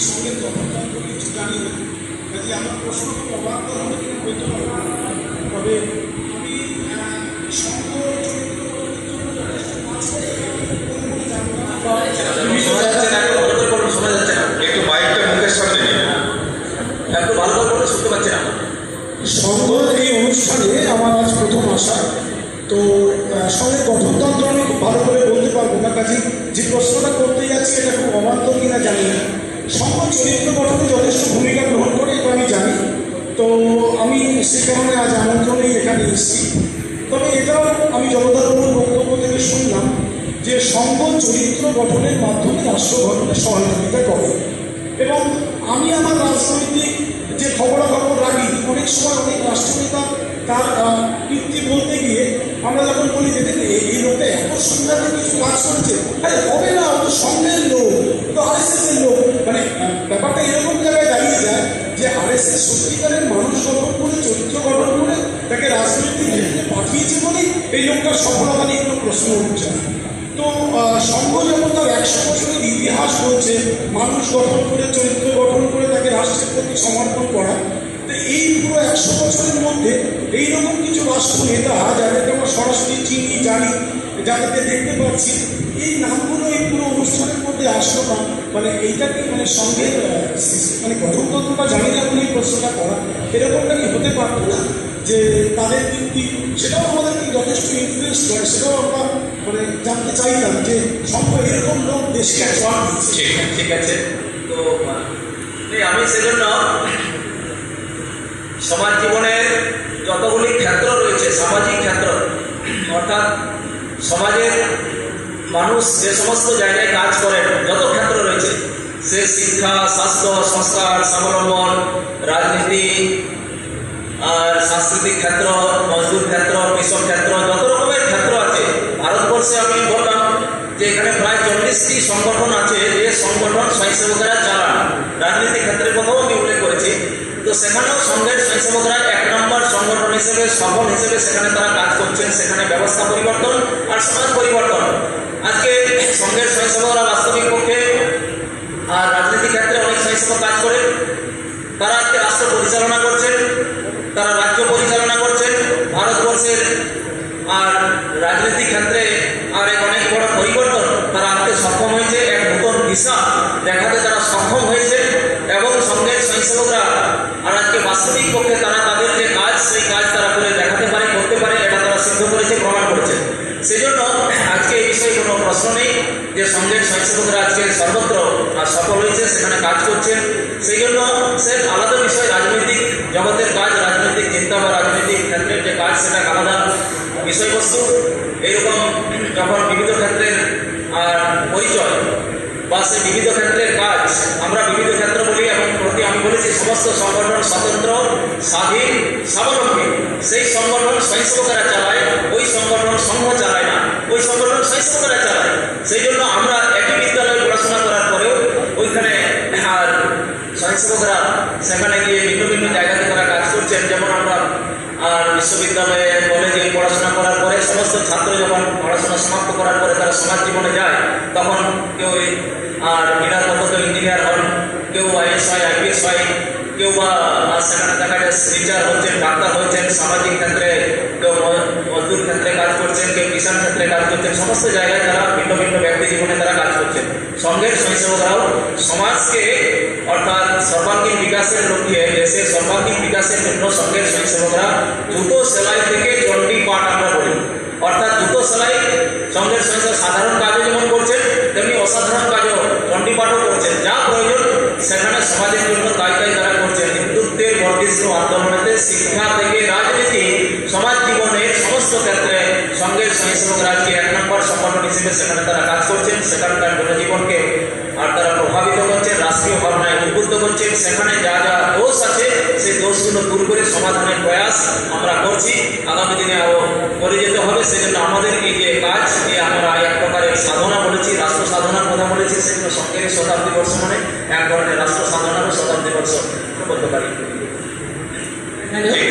সঙ্গে কর্মদান করি জানি কাজে আমার প্রশ্ন অবাক হবে কিনা বলতে পারব তবে আমি সঙ্গ এই অনুষ্ঠানে আমার আজ প্রথম আসা তো সঙ্গে গঠনতন্ত্র আমি ভালো করে বলতে পারব না কাজে যে প্রশ্নটা করতে যাচ্ছি এটা খুব অবান্তর কিনা জানি না সঙ্গ চরিত্র গঠনে যথেষ্ট ভূমিকা গ্রহণ করে এটা আমি জানি। তো আমি সে কারণে আজ আমন্ত্রণেই এখানে এসেছি। তবে এটাও আমি জলধারণের বক্তব্য থেকে শুনলাম যে সঙ্গ চরিত্র গঠনের মাধ্যমে রাষ্ট্র গঠনে সহযোগিতা করে। এবং আমি আমার রাজনৈতিক যে খবরাখবর রাখি, অনেক সময় অনেক রাষ্ট্রনেতা তার কীর্তি বলতে গিয়ে আমরা যখন বলি দেখেন, এই লোকটা এত সুন্দর কিছু কাজ করছে, আরে হবে না, ও তো সঙ্গের লোক। তো আরএসএস যে সত্যিকারের মানুষ গঠন করে চরিত্র গঠন করে তাকে রাজনৈতিক ক্ষেত্রে পাঠিয়েছে বলেই এই লোকটার সফলতা নিয়ে কোনো প্রশ্ন উঠছে তো সংঘ যখন তার একশো বছরের ইতিহাস বলছে মানুষ গঠন করে, চরিত্র গঠন করে তাকে রাষ্ট্রের প্রতি সমর্পণ করা। তো এই পুরো একশো বছরের মধ্যে এইরকম কিছু রাষ্ট্র নেতা যাদেরকে আমরা সরাসরি চিনি, জানি, যাদেরকে দেখতে পাচ্ছি এই নামগুলো এই পুরো অনুষ্ঠানের মধ্যে আসলো না। মানে এইটাকে মানে সঙ্গে মানে গঠনতন্ত্রটা জানি না বলে এই প্রশ্নটা করা। এরকমটা কি হতে পারতো না যে তাদের কিন্তু সেটাও আমাদেরকে যথেষ্ট ইনফ্লুয়েন্স করে, সেটাও আমরা মানে জানতে চাইতাম যে সম্ভব এরকম লোক দেশকে জবাব দিচ্ছে। ঠিক আছে তো আমি সেজন্য সমাজ জীবনের যতগুলি ক্ষেত্র রয়েছে, সামাজিক ক্ষেত্র, অর্থাৎ সমাজের মানুষ যে সমস্ত জায়গায় কাজ করেন, যত ক্ষেত্র রয়েছে, সে শিক্ষা, স্বাস্থ্য, সংস্কার স্বাবলম্বন রাজনীতি, আর সাংস্কৃতিক ক্ষেত্র, মজদুর ক্ষেত্র কৃষক ক্ষেত্র, যত রকমের ক্ষেত্র আছে, ভারতবর্ষে আমি বললাম যে এখানে প্রায় চল্লিশটি সংগঠন আছে, যে সংগঠন স্বয়ংসেবকেরা চালান। রাজনীতি ক্ষেত্রের কথাও আমি উল্লেখ করেছি। তো সেখানেও সংঘের স্বয়ংসেবকরা এক নম্বর সংগঠন হিসেবে, সফল হিসেবে সেখানে তারা কাজ করছেন, সেখানে ব্যবস্থা পরিবর্তন আর সমাজ পরিবর্তন। আজকে সংঘের স্বয়ংসেবকরা বাস্তবিক পক্ষে আর রাজনীতি ক্ষেত্রে অনেক স্বয়ংসেবক কাজ করে। তারা আজকে রাষ্ট্র পরিচালনা করছেন, তারা রাজ্য পরিচালনা করছেন, ভারতবর্ষের আর রাজনৈতিক ক্ষেত্রে আর এক অনেক বড় পরিবর্তন তারা আনতে সক্ষম হয়েছে। এক নতুন দিশা দেখাতে তারা সক্ষম হয়েছে এবং সঙ্গের স্বয়ংসেবকরা আর আজকে বাস্তবিক পক্ষে তারা তাদের যে কাজ সেই কাজ তারা করে দেখাতে পারে করতে পারে এটা তারা সিদ্ধ করেছে প্রমাণ করেছে সেই জন্য আজকে এই বিষয়ে কোনো প্রশ্ন নেই যে সঙ্গের স্বয়ংসেবকরা আজকে সর্বত্র আর হয়েছে সেখানে কাজ করছেন। সেই জন্য সে আলাদা বিষয়, রাজনৈতিক জগতের কাজ, রাজনৈতিক চিন্তা বা রাজনৈতিক ক্ষেত্রের যে কাজ, সেটা আলাদা বিষয়বস্তু। এইরকম যখন বিভিন্ন ক্ষেত্রের পরিচয় বা সে বিবিধ ক্ষেত্রের কাজ, আমরা বিবিধ ক্ষেত্র বলি, এবং প্রতি আমি বলেছি, সমস্ত সংগঠন স্বতন্ত্র, স্বাধীন, স্বাবলম্বী। সেই সংগঠন স্বয়ংসেবকেরা চালায়, ওই সংগঠন সংঘ চালায় না। ওই সংগঠন স্বয়ংসেবকেরা চালায়। সেই জন্য আমরা একই বিদ্যালয়ে পড়াশোনা করার পরেও ওইখানে আর স্বয়ংসেবকরা সেখানে গিয়ে ভিন্ন ভিন্ন জায়গাতে তারা কাজ করছেন, যেমন আমরা আর বিশ্ববিদ্যালয়ে, কলেজে পড়াশোনা করার পরে সমস্ত ছাত্র যখন পড়াশোনা সমাপ্ত করার পরে তারা সমাজ জীবনে যায়, তখন কেউ আর ক্রীড়াগত কেউ ইঞ্জিনিয়ার হন, কেউ আইএস হয় আইপিএস হয় কেউ বা সেখানে দেখা যায় টিচার হচ্ছেন, ডাক্তার হচ্ছেন, সামাজিক ক্ষেত্রে কেউ মজদুর ক্ষেত্রে কাজ করছেন, কেউ কিষাণ ক্ষেত্রে কাজ করছেন, সমস্ত জায়গায় তারা ভিন্ন ভিন্ন ব্যক্তি জীবনে তারা কাজ করছেন। সঙ্গের স্বয়ংসেবকরাও সমাজকে, অর্থাৎ সর্বাঙ্গীন বিকাশের লক্ষ্যে দেশের সর্বাঙ্গীন বিকাশের জন্য সঙ্গের স্বয়ংসেবকরা জুতো সেলাই থেকে চণ্ডী পাঠ আমরা বলি অর্থাৎ জুতো সেলাই সঙ্গের স্বয়ংসেবক সাধারণ কাজও যেমন করছেন, তেমনি অসাধারণ কাজও চণ্ডী পাঠও করছেন। যা প্রয়োজন সেখানে সমাজের জন্য তাই তারা করছেন। হিন্দুত্বের বর্ধিষ্ণু আন্দোলনেতে শিক্ষা থেকে রাজনীতি, সমাজ জীবনের সমস্ত ক্ষেত্রে সঙ্গের স্বয়ংসেবক রাজকে এক নম্বর সংগঠন হিসেবে সেখানে তারা কাজ করছেন সেখানকার জনজীবনকে আর তারা প্রভাবিত করছেন রাষ্ট্রীয় ভাবনায় উদ্বুদ্ধ করছেন সেখানে যা যা দোষ আছে সেই দোষগুলো দূর করে সমাধানের প্রয়াস আমরা করছি। আগামী দিনে আরও করে যেতে হবে সেজন্য আমাদের এই যে কাজ এই আমরা এক প্রকারের সাধনা বলেছি রাষ্ট্র সাধনার কথা বলেছি সেগুলো সঙ্গের শতাব্দী বর্ষ মানে এক ধরনের রাষ্ট্র সাধনারও শতাব্দী বর্ষ বলতে পারি ঠিক